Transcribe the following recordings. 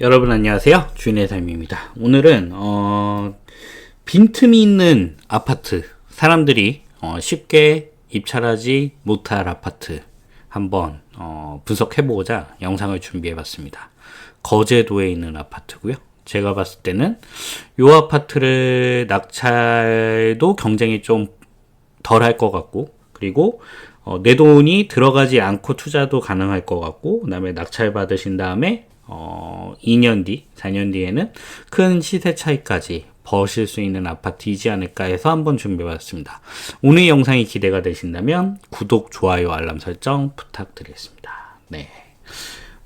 여러분 안녕하세요. 주인의 삶입니다. 오늘은 어, 빈틈이 있는 아파트, 사람들이 어, 쉽게 입찰하지 못할 아파트 한번 어, 분석해보고자 영상을 준비해봤습니다. 거제도에 있는 아파트고요. 제가 봤을 때는 이 아파트를 낙찰도 경쟁이 좀 덜 할 것 같고 그리고 어, 내 돈이 들어가지 않고 투자도 가능할 것 같고 그다음에 낙찰 받으신 다음에 어, 2년 뒤, 4년 뒤에는 큰 시세 차이까지 버실 수 있는 아파트이지 않을까 해서 한번 준비해봤습니다. 오늘 영상이 기대가 되신다면 구독, 좋아요, 알람 설정 부탁드리겠습니다. 네.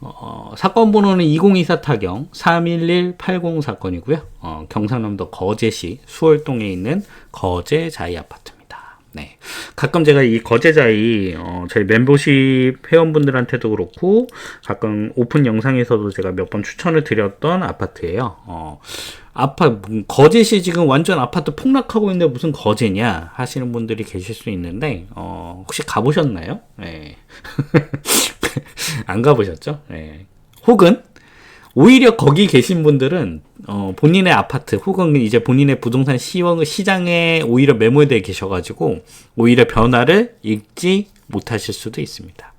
어, 사건 번호는 2024 타경 31180 사건이고요. 어, 경상남도 거제시 수월동에 있는 거제 자이 아파트입니다. 네. 가끔 제가 이 거제자이, 어, 저희 멤버십 회원분들한테도 그렇고, 가끔 오픈 영상에서도 제가 몇 번 추천을 드렸던 아파트예요. 어, 아파, 거제시 지금 완전 아파트 폭락하고 있는데 무슨 거제냐 하시는 분들이 계실 수 있는데, 어, 혹시 가보셨나요? 네. 안 가보셨죠? 네. 혹은, 오히려 거기 계신 분들은 어, 본인의 아파트 혹은 이제 본인의 부동산 시황 시장에 오히려 매몰되어 계셔가지고 오히려 변화를 읽지 못하실 수도 있습니다.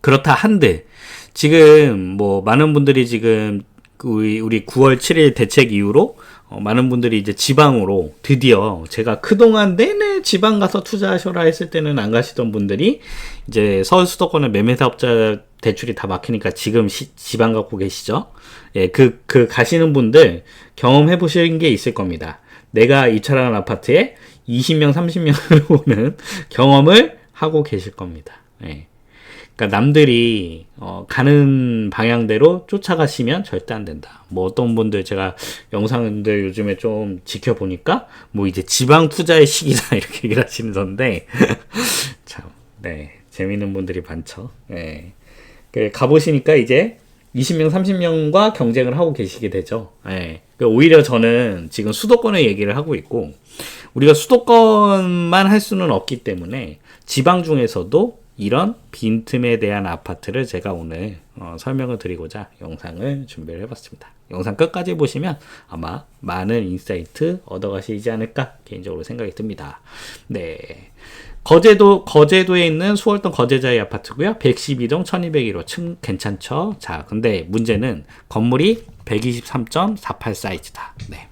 그렇다 한데 지금 뭐 많은 분들이 지금 우리, 우리 9월 7일 대책 이후로 어, 많은 분들이 이제 지방으로 드디어 제가 그동안 내내 지방 가서 투자하셔라 했을 때는 안 가시던 분들이 이제 서울 수도권의 매매사업자 대출이 다 막히니까 지금 시, 지방 갖고 계시죠? 예, 그, 그 가시는 분들 경험해 보신 게 있을 겁니다. 내가 입찰하는 아파트에 20명, 30명을 오는 경험을 하고 계실 겁니다. 예. 그러니까 남들이 어, 가는 방향대로 쫓아가시면 절대 안 된다. 뭐 어떤 분들 제가 영상들 요즘에 좀 지켜보니까 뭐 이제 지방 투자의 시기다 이렇게 얘기를 하시는데 참, 네 재밌는 분들이 많죠. 네. 그 가보시니까 이제 20명, 30명과 경쟁을 하고 계시게 되죠. 예. 그 오히려 저는 지금 수도권의 얘기를 하고 있고, 우리가 수도권만 할 수는 없기 때문에 지방 중에서도 이런 빈틈에 대한 아파트를 제가 오늘 어, 설명을 드리고자 영상을 준비를 해봤습니다. 영상 끝까지 보시면 아마 많은 인사이트 얻어가시지 않을까 개인적으로 생각이 듭니다. 네. 거제도, 거제도에 있는 수월동 거제자의 아파트고요 112동 1201호. 층 괜찮죠? 자, 근데 문제는 건물이 123.48 사이즈다. 네.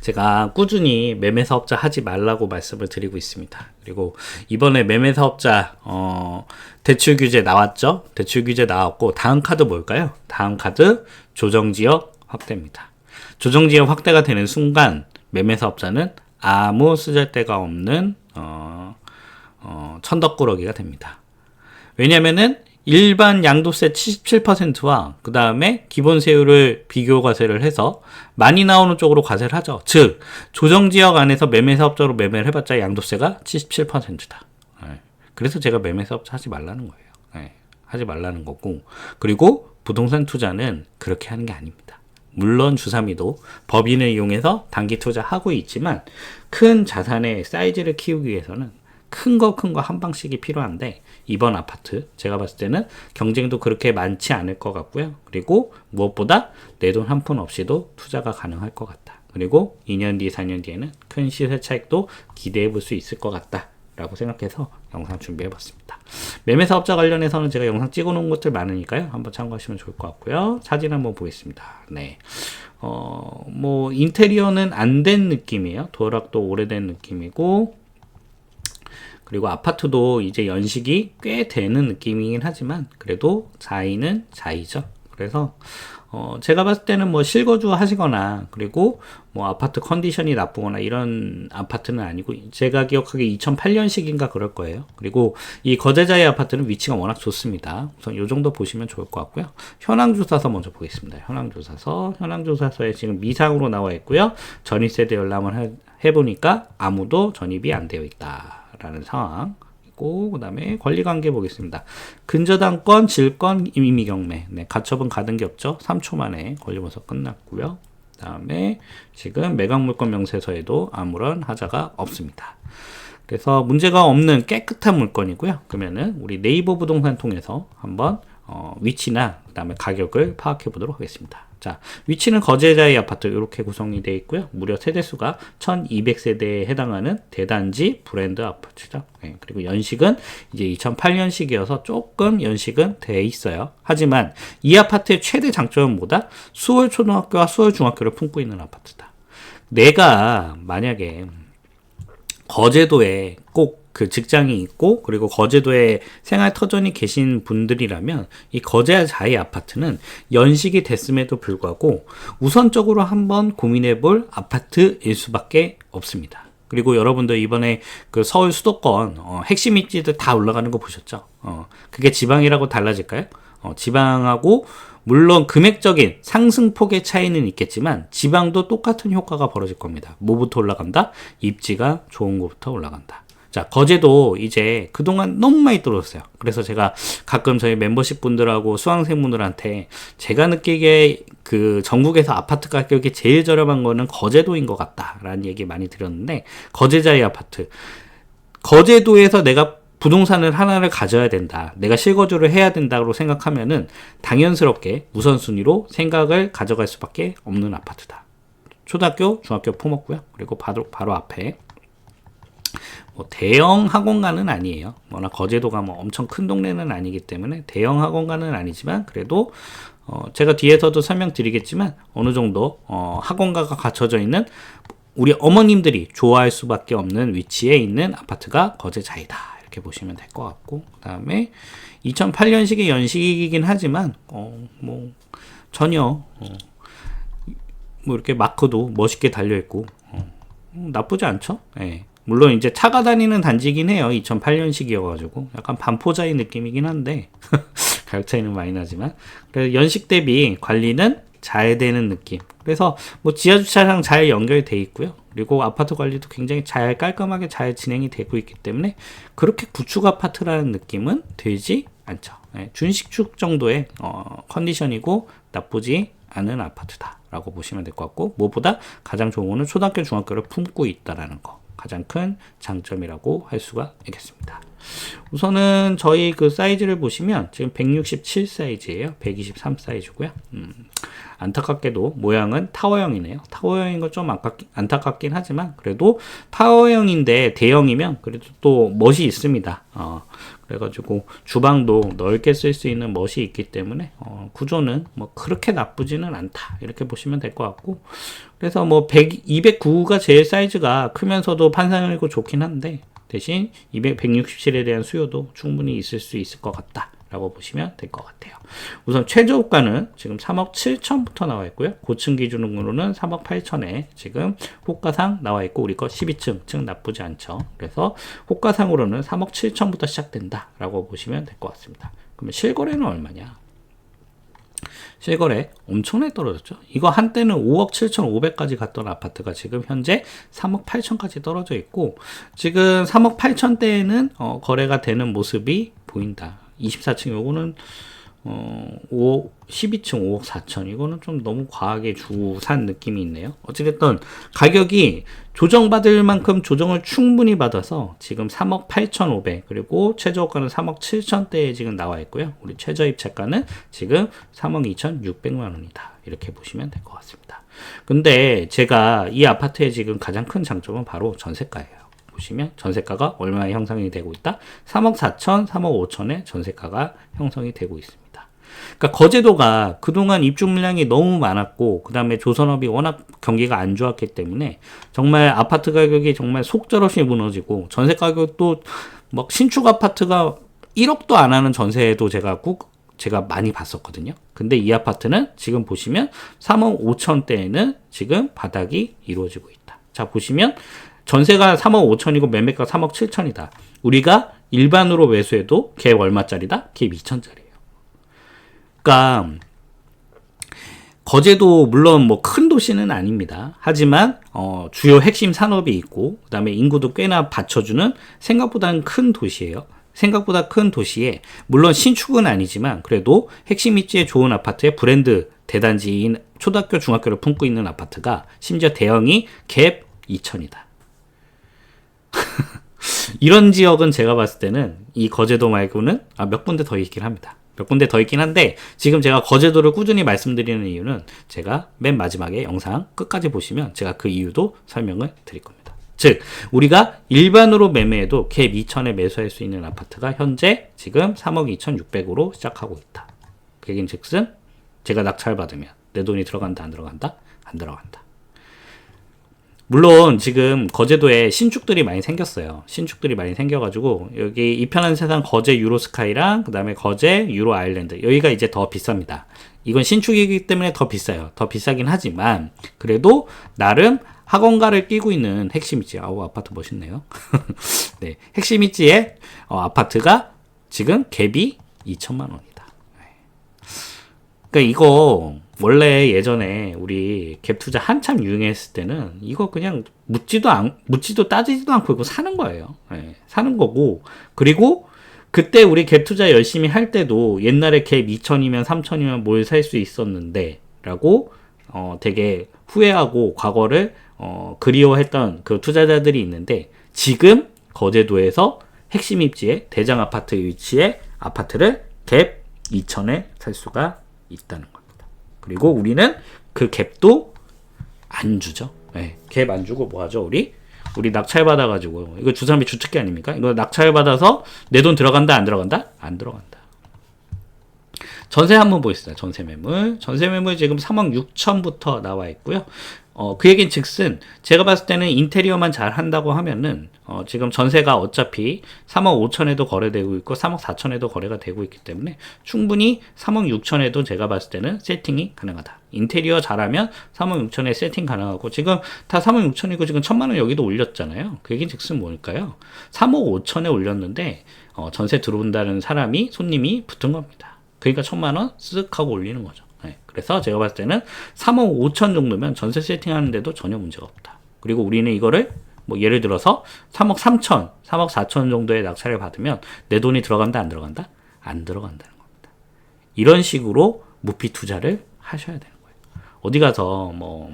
제가 꾸준히 매매 사업자 하지 말라고 말씀을 드리고 있습니다. 그리고 이번에 매매 사업자 어, 대출 규제 나왔죠? 대출 규제 나왔고 다음 카드 뭘까요? 다음 카드 조정 지역 확대입니다. 조정 지역 확대가 되는 순간 매매 사업자는 아무 쓰잘데가 없는 어, 어, 천덕꾸러기가 됩니다. 왜냐면은 일반 양도세 77%와 그 다음에 기본 세율을 비교 과세를 해서 많이 나오는 쪽으로 과세를 하죠. 즉 조정 지역 안에서 매매 사업자로 매매를 해봤자 양도세가 77%다. 네. 그래서 제가 매매 사업자 하지 말라는 거예요. 네. 하지 말라는 거고 그리고 부동산 투자는 그렇게 하는 게 아닙니다. 물론 주사미도 법인을 이용해서 단기 투자하고 있지만 큰 자산의 사이즈를 키우기 위해서는 큰 거 큰 거 한 방씩이 필요한데 이번 아파트 제가 봤을 때는 경쟁도 그렇게 많지 않을 것 같고요. 그리고 무엇보다 내 돈 한 푼 없이도 투자가 가능할 것 같다. 그리고 2년 뒤, 4년 뒤에는 큰 시세 차익도 기대해 볼 수 있을 것 같다. 라고 생각해서 영상 준비해 봤습니다. 매매 사업자 관련해서는 제가 영상 찍어 놓은 것들 많으니까요. 한번 참고하시면 좋을 것 같고요. 사진 한번 보겠습니다. 네. 어, 뭐, 인테리어는 안 된 느낌이에요. 도락도 오래된 느낌이고, 그리고 아파트도 이제 연식이 꽤 되는 느낌이긴 하지만 그래도 자이는 자이죠. 그래서 어 제가 봤을 때는 뭐 실거주 하시거나 그리고 뭐 아파트 컨디션이 나쁘거나 이런 아파트는 아니고 제가 기억하기에 2008년식인가 그럴 거예요. 그리고 이 거제자의 아파트는 위치가 워낙 좋습니다. 우선 요 정도 보시면 좋을 것 같고요. 현황 조사서 먼저 보겠습니다. 현황 조사서 현황 조사서에 지금 미상으로 나와 있고요. 전입세대 열람을 해 보니까 아무도 전입이 안 되어 있다. 라는 상황 있고 그 다음에 권리관계 보겠습니다. 근저당권, 질권, 임의경매 네, 가처분 게 없죠. 3초 만에 권리분석 끝났고요. 그 다음에 지금 매각물권 명세서에도 아무런 하자가 없습니다. 그래서 문제가 없는 깨끗한 물건이고요. 그러면은 우리 네이버 부동산 통해서 한번 어, 위치나 그 다음에 가격을 파악해 보도록 하겠습니다. 자, 위치는 거제자의 아파트 이렇게 구성이 되어 있고요. 무려 세대수가 1200세대에 해당하는 대단지 브랜드 아파트죠. 네, 그리고 연식은 이제 2008년식이어서 조금 연식은 돼 있어요. 하지만 이 아파트의 최대 장점은 뭐다? 수월 초등학교와 수월 중학교를 품고 있는 아파트다. 내가 만약에 거제도에 꼭 그 직장이 있고 그리고 거제도에 생활 터전이 계신 분들이라면 이 거제 자이 아파트는 연식이 됐음에도 불구하고 우선적으로 한번 고민해 볼 아파트일 수밖에 없습니다. 그리고 여러분들 이번에 그 서울 수도권 어, 핵심 입지들 다 올라가는 거 보셨죠? 어, 그게 지방이라고 달라질까요? 어, 지방하고 물론 금액적인 상승폭의 차이는 있겠지만 지방도 똑같은 효과가 벌어질 겁니다. 뭐부터 올라간다? 입지가 좋은 곳부터 올라간다. 자, 거제도 이제 그동안 너무 많이 떨어졌어요. 그래서 제가 가끔 저희 멤버십 분들하고 수강생분들한테 제가 느끼기에 그 전국에서 아파트 가격이 제일 저렴한 거는 거제도인 것 같다라는 얘기 많이 드렸는데 거제자의 아파트. 거제도에서 내가 부동산을 하나를 가져야 된다. 내가 실거주를 해야 된다고 생각하면은 당연스럽게 우선순위로 생각을 가져갈 수밖에 없는 아파트다. 초등학교, 중학교 품었고요. 그리고 바로, 바로 앞에 뭐 대형 학원가는 아니에요. 뭐나 거제도가 뭐 엄청 큰 동네는 아니기 때문에 대형 학원가는 아니지만 그래도 어 제가 뒤에서도 설명드리겠지만 어느 정도 어 학원가가 갖춰져 있는 우리 어머님들이 좋아할 수밖에 없는 위치에 있는 아파트가 거제자이다. 이렇게 보시면 될 것 같고 그 다음에 2008년식의 연식이긴 하지만 어 뭐 전혀 어, 뭐 이렇게 마크도 멋있게 달려 있고 어, 나쁘지 않죠? 예. 물론 이제 차가 다니는 단지긴 해요. 2008년식이어가지고 약간 반포자의 느낌이긴 한데 가격 차이는 많이 나지만 그래서 연식 대비 관리는 잘 되는 느낌. 그래서 뭐 지하 주차장 잘 연결돼 있고요. 그리고 아파트 관리도 굉장히 잘 깔끔하게 잘 진행이 되고 있기 때문에 그렇게 구축 아파트라는 느낌은 들지 않죠. 네, 준식축 정도의 어, 컨디션이고 나쁘지 않은 아파트다라고 보시면 될 것 같고 무엇보다 가장 좋은 거는 초등학교 중학교를 품고 있다라는 거. 가장 큰 장점이라고 할 수가 있겠습니다. 우선은 저희 그 사이즈를 보시면 지금 167 사이즈예요. 123 사이즈고요. 음, 안타깝게도 모양은 타워형이네요. 타워형인 건 좀 안타깝긴 하지만 그래도 타워형인데 대형이면 그래도 또 멋이 있습니다. 어, 그래가지고 주방도 넓게 쓸 수 있는 멋이 있기 때문에 어, 구조는 뭐 그렇게 나쁘지는 않다 이렇게 보시면 될 것 같고 그래서 뭐 100, 209가 제일 사이즈가 크면서도 판상이고 좋긴 한데 대신 200, 167에 대한 수요도 충분히 있을 수 있을 것 같다. 라고 보시면 될 것 같아요. 우선 최저가는 지금 3억 7천부터 나와 있고요. 고층 기준으로는 3억 8천에 지금 호가상 나와 있고 우리 거 12층 층 나쁘지 않죠. 그래서 호가상으로는 3억 7천부터 시작된다 라고 보시면 될 것 같습니다. 그러면 실거래는 얼마냐? 실거래 엄청나게 떨어졌죠. 이거 한때는 5억 7천5백까지 갔던 아파트가 지금 현재 3억 8천까지 떨어져 있고 지금 3억 8천대에는 어, 거래가 되는 모습이 보인다. 24층 요거는 어, 5억, 12층 5억 4천. 이거는 좀 너무 과하게 주산 느낌이 있네요. 어찌됐든 가격이 조정받을 만큼 조정을 충분히 받아서 지금 3억 8천5백 그리고 최저가는 3억 7천대에 지금 나와 있고요. 우리 최저 입찰가는 지금 3억 2천 6백만 원이다. 이렇게 보시면 될 것 같습니다. 근데 제가 이 아파트의 지금 가장 큰 장점은 바로 전세가예요. 보시면 전세가가 얼마에 형성이 되고 있다? 3억 4천, 3억 5천에 전세가가 형성이 되고 있습니다. 그러니까 거제도가 그동안 입주 물량이 너무 많았고 그다음에 조선업이 워낙 경기가 안 좋았기 때문에 정말 아파트 가격이 정말 속절없이 무너지고 전세 가격도 막 신축 아파트가 1억도 안 하는 전세도 제가 꼭 제가 많이 봤었거든요. 근데 이 아파트는 지금 보시면 3억 5천대에는 지금 바닥이 이루어지고 있다. 자, 보시면 전세가 3억 5천이고 매매가 3억 7천이다. 우리가 일반으로 매수해도 갭 얼마짜리다? 갭 2천짜리. 그러니까 거제도 물론 뭐 큰 도시는 아닙니다. 하지만 어, 주요 핵심 산업이 있고 그다음에 인구도 꽤나 받쳐주는 생각보다는 큰 도시예요. 생각보다 큰 도시에 물론 신축은 아니지만 그래도 핵심 입지에 좋은 아파트의 브랜드 대단지인 초등학교 중학교를 품고 있는 아파트가 심지어 대형이 갭 2천이다. 이런 지역은 제가 봤을 때는 이 거제도 말고는 아, 몇 군데 더 있긴 합니다. 몇 군데 더 있긴 한데 지금 제가 거제도를 꾸준히 말씀드리는 이유는 제가 맨 마지막에 영상 끝까지 보시면 제가 그 이유도 설명을 드릴 겁니다. 즉 우리가 일반으로 매매해도 갭 2천에 매수할 수 있는 아파트가 현재 지금 3억 2,600으로 시작하고 있다. 그 얘기는 즉슨 제가 낙찰 받으면 내 돈이 들어간다 안 들어간다 안 들어간다. 물론 지금 거제도에 신축들이 많이 생겼어요. 신축들이 많이 생겨가지고 여기 이편한 세상 거제 유로스카이랑 그 다음에 거제 유로 아일랜드 여기가 이제 더 비쌉니다. 이건 신축이기 때문에 더 비싸요. 더 비싸긴 하지만 그래도 나름 학원가를 끼고 있는 핵심 입지. 아우 아파트 멋있네요. 네, 핵심 입지의 어, 아파트가 지금 갭이 2천만 원이다. 그러니까 이거 원래 예전에 우리 갭 투자 한참 유행했을 때는 이거 그냥 묻지도 않 묻지도 따지지도 않고 이거 사는 거예요. 예, 사는 거고 그리고 그때 우리 갭 투자 열심히 할 때도 옛날에 갭 2천이면 3천이면 뭘 살 수 있었는데라고 어 되게 후회하고 과거를 어 그리워했던 그 투자자들이 있는데 지금 거제도에서 핵심 입지에 대장 아파트 위치에 아파트를 갭 2천에 살 수가 있다는 겁니다. 그리고 우리는 그 갭도 안 주죠. 네, 갭안 주고 뭐 하죠, 우리? 우리 낙찰 받아가지고 이거 주사람이 주특기 아닙니까? 이거 낙찰 받아서 내 돈 들어간다 안 들어간다? 안 들어간다. 전세 한번 보겠습니다. 전세 매물. 전세 매물 지금 3억 6천부터 나와 있고요. 어, 그 얘기는 즉슨 제가 봤을 때는 인테리어만 잘 한다고 하면은 어, 지금 전세가 어차피 3억 5천에도 거래되고 있고 3억 4천에도 거래가 되고 있기 때문에 충분히 3억 6천에도 제가 봤을 때는 세팅이 가능하다. 인테리어 잘하면 3억 6천에 세팅 가능하고 지금 다 3억 6천이고 지금 천만 원 여기도 올렸잖아요. 그 얘기는 즉슨 뭘까요? 3억 5천에 올렸는데 어, 전세 들어온다는 사람이 손님이 붙은 겁니다. 그러니까 천만 원 쓱 하고 올리는 거죠. 네, 그래서 제가 봤을 때는 3억 5천 정도면 전세 세팅하는데도 전혀 문제가 없다. 그리고 우리는 이거를 뭐 예를 들어서 3억 3천, 3억 4천 정도의 낙찰을 받으면 내 돈이 들어간다 안 들어간다? 안 들어간다는 겁니다. 이런 식으로 무피 투자를 하셔야 되는 거예요. 어디 가서 뭐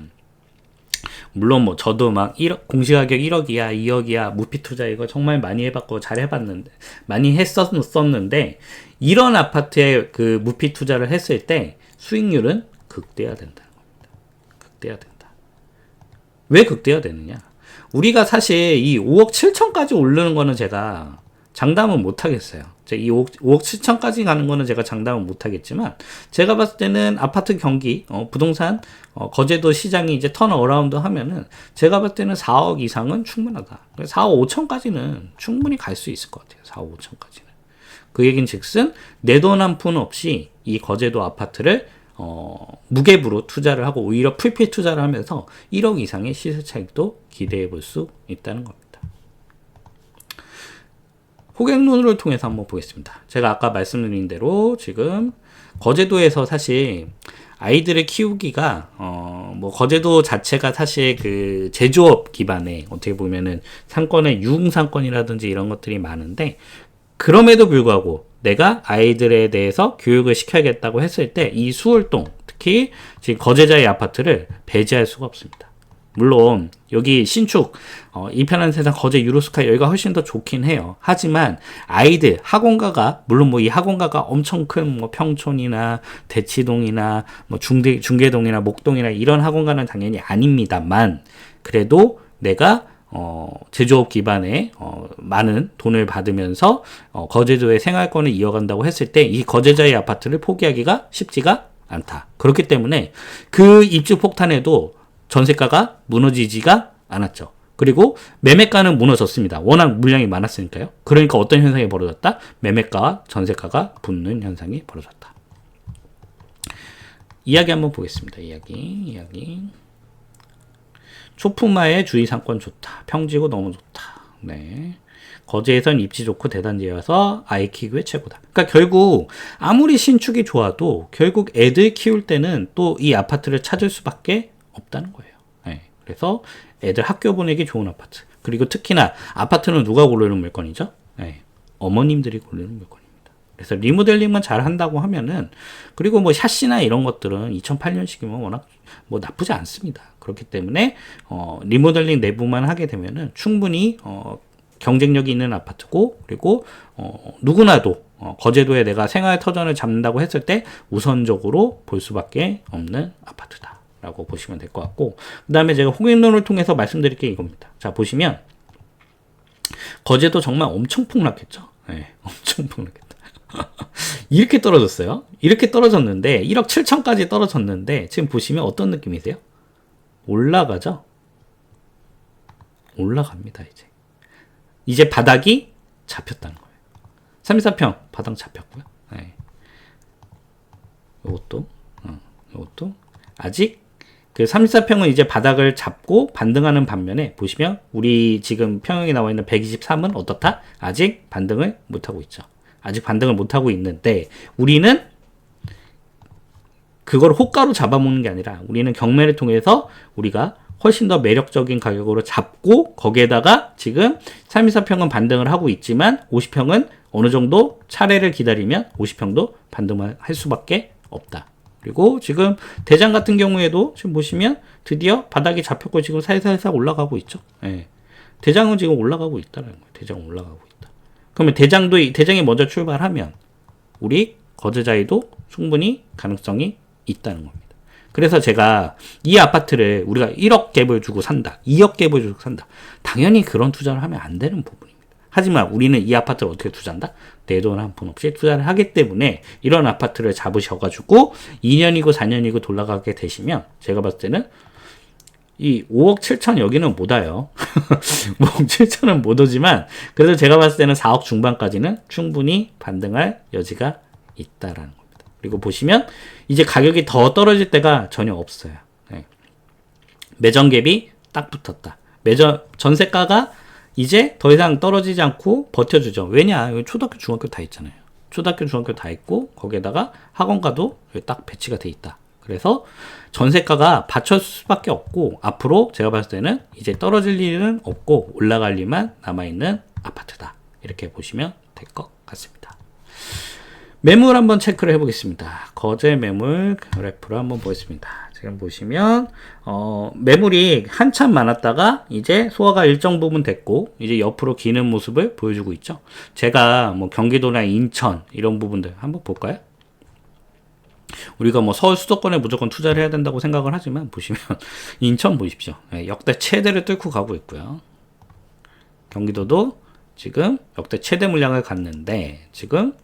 물론 뭐 저도 막 1억, 공시가격 1억이야, 2억이야, 무피 투자 이거 정말 많이 해봤고 잘 해봤는데 많이 했었는데 이런 아파트에 그 무피 투자를 했을 때 수익률은 극대화된다는 겁니다. 극대화된다. 왜 극대화되느냐? 우리가 사실 이 5억 7천까지 오르는 거는 제가 장담은 못 하겠어요. 이 5억, 5억 7천까지 가는 거는 제가 장담은 못 하겠지만 제가 봤을 때는 아파트 경기, 어, 부동산, 어, 거제도 시장이 이제 턴 어라운드 하면은 제가 봤을 때는 4억 이상은 충분하다. 4억 5천까지는 충분히 갈 수 있을 것 같아요. 4억 5천까지는. 그 얘기는 즉슨 내 돈 한 푼 없이 이 거제도 아파트를 어, 무갭으로 투자를 하고 오히려 풀피 투자를 하면서 1억 이상의 시세 차익도 기대해 볼 수 있다는 겁니다. 호갱론을 통해서 한번 보겠습니다. 제가 아까 말씀드린 대로 지금 거제도에서 사실 아이들을 키우기가 어 뭐 거제도 자체가 사실 그 제조업 기반의 어떻게 보면은 상권의 유흥 상권이라든지 이런 것들이 많은데 그럼에도 불구하고 내가 아이들에 대해서 교육을 시켜야겠다고 했을 때 이 수월동 특히 지금 거제자의 아파트를 배제할 수가 없습니다. 물론 여기 신축 어, 이편한 세상 거제 유로스카 여기가 훨씬 더 좋긴 해요. 하지만 아이들 학원가가 물론 뭐 이 학원가가 엄청 큰 뭐 평촌이나 대치동이나 뭐 중대 중계동이나 목동이나 이런 학원가는 당연히 아닙니다만 그래도 내가 어, 제조업 기반의 어, 많은 돈을 받으면서 어, 거제도의 생활권을 이어간다고 했을 때 이 거제자의 아파트를 포기하기가 쉽지가 않다. 그렇기 때문에 그 입주 폭탄에도 전세가가 무너지지가 않았죠. 그리고 매매가는 무너졌습니다. 워낙 물량이 많았으니까요. 그러니까 어떤 현상이 벌어졌다? 매매가와 전세가가 붙는 현상이 벌어졌다. 이야기 한번 보겠습니다. 이야기, 이야기. 초품마의 주위 상권 좋다. 평지고 너무 좋다. 네. 거제에선 입지 좋고 대단지여서 아이 키우기에 최고다. 그러니까 결국 아무리 신축이 좋아도 결국 애들 키울 때는 또 이 아파트를 찾을 수밖에 없다는 거예요. 네. 그래서 애들 학교 보내기 좋은 아파트. 그리고 특히나 아파트는 누가 고르는 물건이죠? 네. 어머님들이 고르는 물건입니다. 그래서 리모델링만 잘 한다고 하면은 그리고 뭐 샤시나 이런 것들은 2008년식이면 워낙 뭐 나쁘지 않습니다. 그렇기 때문에 어 리모델링 내부만 하게 되면은 충분히 어 경쟁력이 있는 아파트고 그리고 어 누구나도 어, 거제도에 내가 생활 터전을 잡는다고 했을 때 우선적으로 볼 수밖에 없는 아파트다. 라고 보시면 될 것 같고, 그 다음에 제가 호갱론을 통해서 말씀드릴 게 이겁니다. 자, 보시면, 거제도 정말 엄청 폭락했죠. 네, 엄청 폭락했다. 이렇게 떨어졌어요. 이렇게 떨어졌는데, 1억 7천까지 떨어졌는데, 지금 보시면 어떤 느낌이세요? 올라가죠? 올라갑니다, 이제. 이제 바닥이 잡혔다는 거예요. 324평 바닥 잡혔고요. 네. 요것도, 어, 요것도 아직 그 34평은 이제 바닥을 잡고 반등하는 반면에 보시면 우리 지금 평형에 나와 있는 123은 어떻다? 아직 반등을 못하고 있죠. 아직 반등을 못하고 있는데 우리는 그걸 호가로 잡아먹는 게 아니라 우리는 경매를 통해서 우리가 훨씬 더 매력적인 가격으로 잡고 거기에다가 지금 324평은 반등을 하고 있지만 50평은 어느 정도 차례를 기다리면 50평도 반등을 할 수밖에 없다. 그리고 지금 대장 같은 경우에도 지금 보시면 드디어 바닥이 잡혔고 지금 살살살 올라가고 있죠. 예. 대장은 지금 올라가고 있다는 거예요. 대장 올라가고 있다. 그러면 대장도 대장이 먼저 출발하면 우리 거제자에도 충분히 가능성이 있다는 겁니다. 그래서 제가 이 아파트를 우리가 1억 갭을 주고 산다. 2억 갭을 주고 산다. 당연히 그런 투자를 하면 안 되는 부분입니다. 하지만 우리는 이 아파트를 어떻게 투자한다? 내 돈 한 푼 없이 투자를 하기 때문에 이런 아파트를 잡으셔가지고 2년이고 4년이고 돌아가게 되시면 제가 봤을 때는 이 5억 7천 여기는 못 와요. 5억 7천은 못 오지만 그래도 제가 봤을 때는 4억 중반까지는 충분히 반등할 여지가 있다라는 겁니다. 그리고 보시면 이제 가격이 더 떨어질 때가 전혀 없어요. 네. 매점 갭이 딱 붙었다. 매점 전세가가 이제 더 이상 떨어지지 않고 버텨주죠. 왜냐? 초등학교, 중학교 다 있잖아요. 초등학교, 중학교 다 있고 거기에다가 학원가도 딱 배치가 돼 있다. 그래서 전세가가 받쳐줄 수밖에 없고 앞으로 제가 봤을 때는 이제 떨어질 일은 없고 올라갈 일만 남아있는 아파트다. 이렇게 보시면 될 것 같습니다. 매물 한번 체크를 해보겠습니다. 거제 매물 그래프를 한번 보겠습니다. 지금 보시면 어, 매물이 한참 많았다가 이제 소화가 일정 부분 됐고 이제 옆으로 기는 모습을 보여주고 있죠. 제가 뭐 경기도나 인천 이런 부분들 한번 볼까요? 우리가 뭐 서울 수도권에 무조건 투자를 해야 된다고 생각을 하지만 보시면 인천 보십시오. 네, 역대 최대를 뚫고 가고 있고요. 경기도도 지금 역대 최대 물량을 갔는데 지금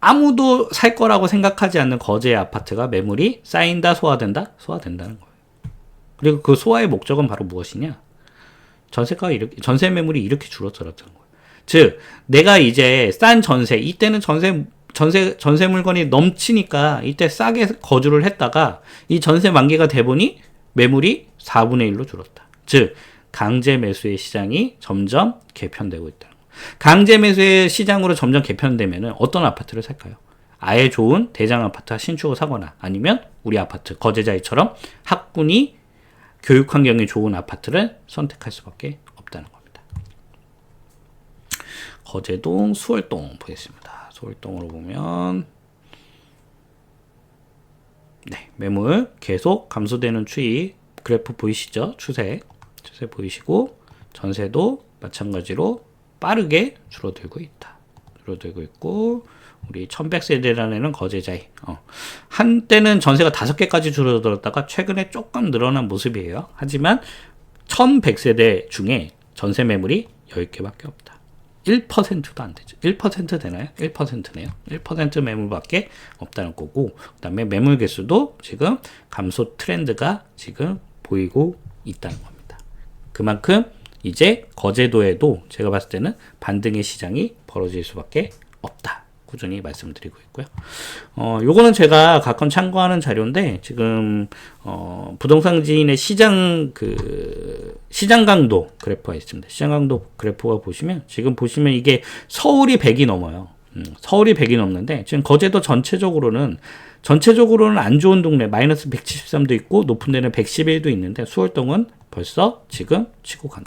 아무도 살 거라고 생각하지 않는 거제의 아파트가 매물이 쌓인다, 소화된다? 소화된다는 거예요. 그리고 그 소화의 목적은 바로 무엇이냐? 전세가가 이렇게, 전세 매물이 이렇게 줄어들었다는 거예요. 즉, 내가 이제 싼 전세, 이때는 전세, 전세, 전세 물건이 넘치니까 이때 싸게 거주를 했다가 이 전세 만기가 돼 보니 매물이 4분의 1로 줄었다. 즉, 강제 매수의 시장이 점점 개편되고 있다. 강제 매수의 시장으로 점점 개편되면 어떤 아파트를 살까요? 아예 좋은 대장 아파트 신축을 사거나 아니면 우리 아파트 거제자이처럼 학군이 교육 환경이 좋은 아파트를 선택할 수밖에 없다는 겁니다. 거제동 수월동 보겠습니다. 수월동으로 보면 네, 매물 계속 감소되는 추이 그래프 보이시죠? 추세 추세 보이시고 전세도 마찬가지로 빠르게 줄어들고 있다. 줄어들고 있고 우리 1100세대라는 거제자이 어. 한때는 전세가 5개까지 줄어들었다가 최근에 조금 늘어난 모습이에요. 하지만 1100세대 중에 전세 매물이 10개밖에 없다. 1%도 안 되죠. 1% 되나요? 1%네요. 1% 매물밖에 없다는 거고, 그 다음에 매물 개수도 지금 감소 트렌드가 지금 보이고 있다는 겁니다. 그만큼 이제 거제도에도 제가 봤을 때는 반등의 시장이 벌어질 수밖에 없다. 꾸준히 말씀드리고 있고요. 어, 요거는 제가 가끔 참고하는 자료인데, 지금, 어, 부동산 지인의 시장, 그, 시장 강도 그래프가 있습니다. 시장 강도 그래프가 보시면, 지금 보시면 이게 서울이 100이 넘어요. 음, 서울이 100이 넘는데, 지금 거제도 전체적으로는, 전체적으로는 안 좋은 동네, 마이너스 173도 있고, 높은 데는 111도 있는데, 수월동은 벌써 지금 치고 가는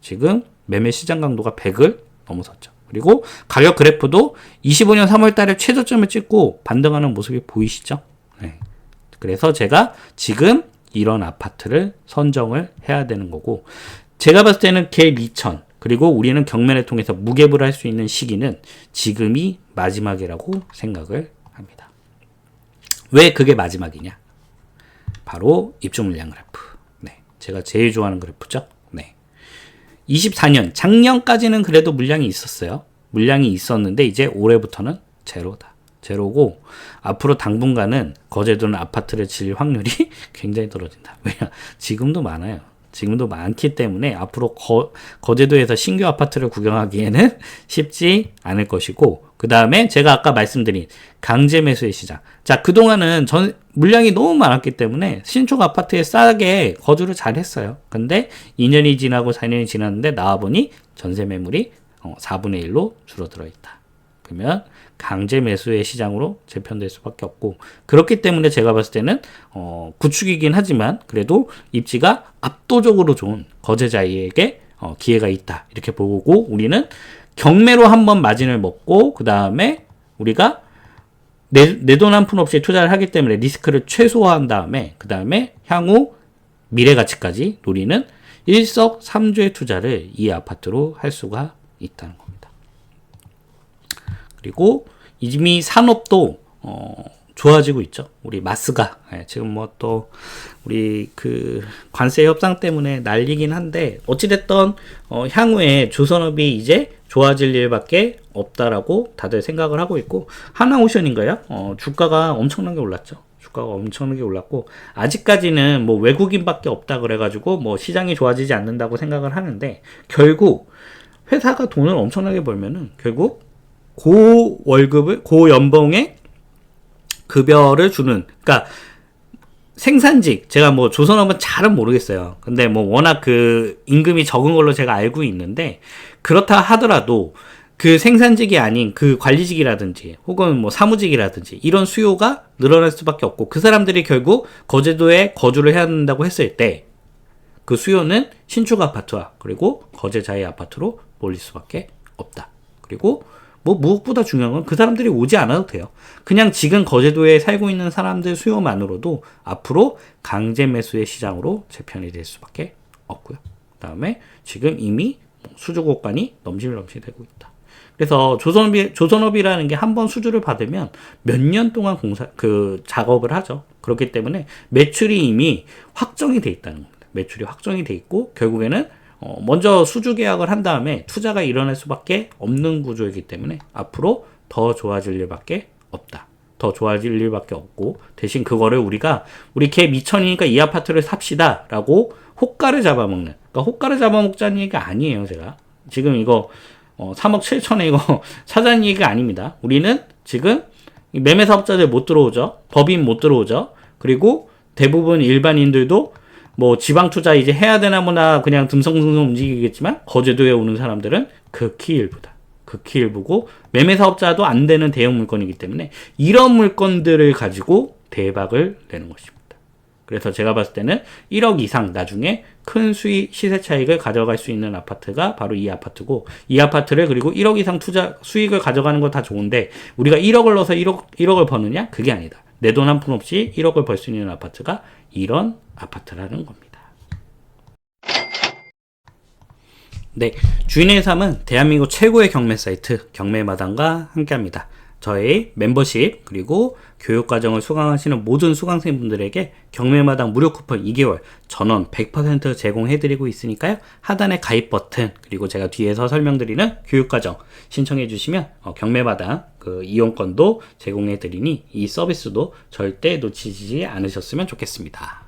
지금 매매 시장 강도가 100을 넘어섰죠. 그리고 가격 그래프도 25년 3월 달에 최저점을 찍고 반등하는 모습이 보이시죠? 네. 그래서 제가 지금 이런 아파트를 선정을 해야 되는 거고, 제가 봤을 때는 갭 2천, 그리고 우리는 경매를 통해서 무ገብ을 할 수 있는 시기는 지금이 마지막이라고 생각을 합니다. 왜 그게 마지막이냐? 바로 입주 물량 그래프. 네. 제가 제일 좋아하는 그래프죠. 네. 24년 작년까지는 그래도 물량이 있었어요. 물량이 있었는데 이제 올해부터는 제로다. 제로고 앞으로 당분간은 거제도는 아파트를 질 확률이 굉장히 떨어진다. 왜냐? 지금도 많아요. 지금도 많기 때문에 앞으로 거, 거제도에서 신규 아파트를 구경하기에는 쉽지 않을 것이고 그 다음에 제가 아까 말씀드린 강제 매수의 시장. 자 그동안은 전 물량이 너무 많았기 때문에 신축 아파트에 싸게 거주를 잘 했어요. 근데 2년이 지나고 4년이 지났는데 나와보니 전세 매물이 어, 4분의 1로 줄어들어 있다. 그러면 강제 매수의 시장으로 재편될 수밖에 없고 그렇기 때문에 제가 봤을 때는 어, 구축이긴 하지만 그래도 입지가 압도적으로 좋은 거제자이에게 어, 기회가 있다 이렇게 보고 우리는 경매로 한번 마진을 먹고 그 다음에 우리가 내돈 한 푼 없이 투자를 하기 때문에 리스크를 최소화한 다음에 그 다음에 향후 미래 가치까지 노리는 일석삼조의 투자를 이 아파트로 할 수가 있다는 겁니다. 그리고 이미 산업도 어, 좋아지고 있죠. 우리 마스가 예, 지금 뭐 또 우리 그 관세 협상 때문에 난리긴 한데 어찌됐던 어, 향후에 조선업이 이제 좋아질 일밖에 없다라고 다들 생각을 하고 있고 하나오션인가요? 어, 주가가 엄청나게 올랐죠. 주가가 엄청나게 올랐고 아직까지는 뭐 외국인밖에 없다 그래가지고 뭐 시장이 좋아지지 않는다고 생각을 하는데 결국 회사가 돈을 엄청나게 벌면은 결국 고 월급을 고 연봉에 급여를 주는 그러니까 생산직 제가 뭐 조선업은 잘은 모르겠어요. 근데 뭐 워낙 그 임금이 적은 걸로 제가 알고 있는데 그렇다 하더라도 그 생산직이 아닌 그 관리직이라든지 혹은 뭐 사무직이라든지 이런 수요가 늘어날 수밖에 없고 그 사람들이 결국 거제도에 거주를 해야 한다고 했을 때 그 수요는 신축 아파트와 그리고 거제 자의 아파트로 몰릴 수밖에 없다. 그리고 뭐 무엇보다 중요한 건 그 사람들이 오지 않아도 돼요. 그냥 지금 거제도에 살고 있는 사람들 수요만으로도 앞으로 강제 매수의 시장으로 재편이 될 수밖에 없고요. 그다음에 지금 이미 수주곡간이 넘실넘실되고 있다. 그래서 조선업이 조선업이라는 게 한 번 수주를 받으면 몇 년 동안 공사 그 작업을 하죠. 그렇기 때문에 매출이 이미 확정이 돼 있다는 겁니다. 매출이 확정이 돼 있고 결국에는 어, 먼저 수주 계약을 한 다음에 투자가 일어날 수밖에 없는 구조이기 때문에 앞으로 더 좋아질 일밖에 없다. 더 좋아질 일밖에 없고 대신 그거를 우리가 우리 갭 2천이니까 이 아파트를 삽시다라고 호가를 잡아먹는. 그러니까 호가를 잡아먹자는 얘기가 아니에요 제가. 지금 이거 어, 3억 7천에 이거 사자는 얘기가 아닙니다. 우리는 지금 매매 사업자들 못 들어오죠. 법인 못 들어오죠. 그리고 대부분 일반인들도 뭐 지방 투자 이제 해야 되나 뭐나 그냥 듬성듬성 움직이겠지만 거제도에 오는 사람들은 극히 일부다. 극히 일부고 매매 사업자도 안 되는 대형 물건이기 때문에 이런 물건들을 가지고 대박을 내는 것입니다. 그래서 제가 봤을 때는 1억 이상 나중에 큰 수익 시세 차익을 가져갈 수 있는 아파트가 바로 이 아파트고 이 아파트를 그리고 1억 이상 투자 수익을 가져가는 거 다 좋은데 우리가 1억을 넣어서 1억 1억을 버느냐? 그게 아니다. 내 돈 한 푼 없이 1억을 벌 수 있는 아파트가 이런 아파트라는 겁니다. 네, 주인의 삶은 대한민국 최고의 경매 사이트 경매마당과 함께합니다. 저희 멤버십 그리고 교육과정을 수강하시는 모든 수강생분들에게 경매마당 무료 쿠폰 2개월 전원 100% 제공해드리고 있으니까요. 하단에 가입 버튼 그리고 제가 뒤에서 설명드리는 교육과정 신청해 주시면 어, 경매마당 그 이용권도 제공해드리니 이 서비스도 절대 놓치지 않으셨으면 좋겠습니다.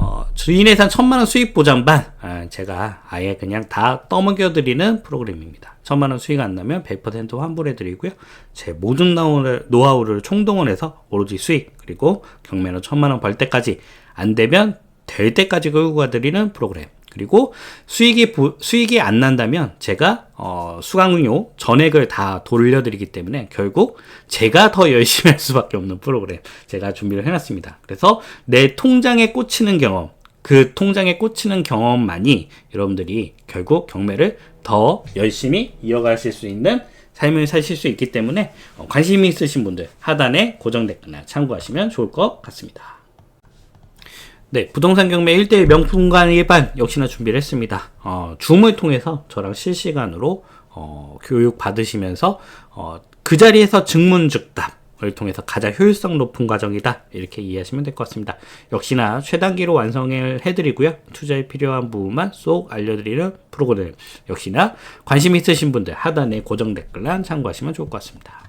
어, 주인예산 천만원 수익 보장반 아, 제가 아예 그냥 다 떠먹여 드리는 프로그램입니다. 천만원 수익 안 나면 100% 환불해 드리고요. 제 모든 노하우를 총동원해서 오로지 수익 그리고 경매로 천만원 벌 때까지 안 되면 될 때까지 끌고 가드리는 프로그램. 그리고 수익이 부, 수익이 안 난다면 제가 어, 수강료 전액을 다 돌려드리기 때문에 결국 제가 더 열심히 할 수밖에 없는 프로그램 제가 준비를 해놨습니다. 그래서 내 통장에 꽂히는 경험 그 통장에 꽂히는 경험만이 여러분들이 결국 경매를 더 열심히 이어가실 수 있는 삶을 사실 수 있기 때문에 어, 관심이 있으신 분들 하단에 고정 댓글을 참고하시면 좋을 것 같습니다. 네, 부동산 경매 1대1 명품관 일반 역시나 준비를 했습니다. 어, 줌을 통해서 저랑 실시간으로 어, 교육 받으시면서 어, 그 자리에서 증문즉답 을 통해서 가장 효율성 높은 과정이다 이렇게 이해하시면 될 것 같습니다. 역시나 최단기로 완성을 해드리고요. 투자에 필요한 부분만 쏙 알려드리는 프로그램. 역시나 관심 있으신 분들 하단에 고정 댓글란 참고하시면 좋을 것 같습니다.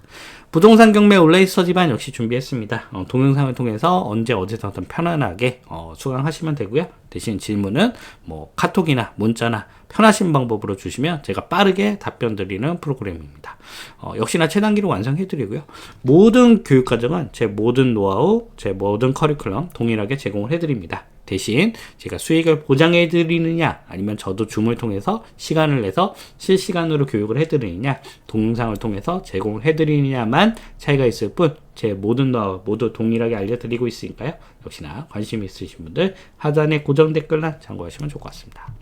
부동산 경매 온라인 서지반 역시 준비했습니다. 어, 동영상을 통해서 언제 어디서든 편안하게 어, 수강하시면 되고요. 대신 질문은 뭐 카톡이나 문자나 편하신 방법으로 주시면 제가 빠르게 답변 드리는 프로그램입니다. 어, 역시나 최단기로 완성해 드리고요. 모든 교육 과정은 제 모든 노하우, 제 모든 커리큘럼 동일하게 제공을 해 드립니다. 대신 제가 수익을 보장해 드리느냐 아니면 저도 줌을 통해서 시간을 내서 실시간으로 교육을 해 드리느냐 동영상을 통해서 제공을 해 드리느냐만 차이가 있을 뿐 제 모든 노하우 모두 동일하게 알려드리고 있으니까요 역시나 관심 있으신 분들 하단에 고정 댓글란 참고하시면 좋을 것 같습니다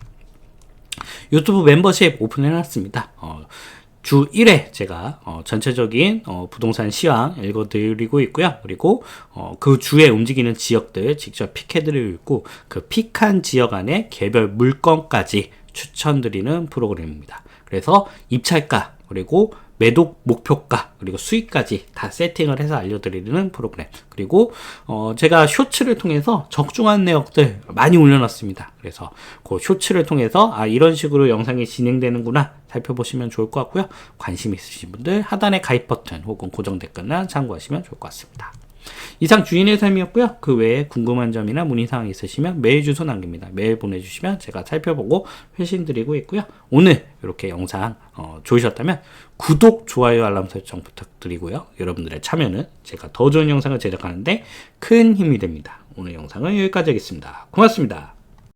유튜브 멤버십 오픈해놨습니다 어, 주 1회 제가 어, 전체적인 어, 부동산 시황 읽어드리고 있고요. 그리고 어, 그 주에 움직이는 지역들 직접 픽해드리고 있고 그 픽한 지역 안에 개별 물건까지 추천드리는 프로그램입니다. 그래서 입찰가 그리고 매독 목표가 그리고 수익까지 다 세팅을 해서 알려드리는 프로그램. 그리고 어 제가 쇼츠를 통해서 적중한 내역들 많이 올려놨습니다. 그래서 그 쇼츠를 통해서 아 이런 식으로 영상이 진행되는구나 살펴보시면 좋을 것 같고요. 관심 있으신 분들 하단에 가입 버튼 혹은 고정 댓글란 참고하시면 좋을 것 같습니다 이상 주인의 삶이었고요. 그 외에 궁금한 점이나 문의사항 있으시면 메일 주소 남깁니다. 메일 보내주시면 제가 살펴보고 회신 드리고 있고요. 오늘 이렇게 영상 어, 좋으셨다면 구독, 좋아요, 알람 설정 부탁드리고요. 여러분들의 참여는 제가 더 좋은 영상을 제작하는데 큰 힘이 됩니다. 오늘 영상은 여기까지 하겠습니다. 고맙습니다.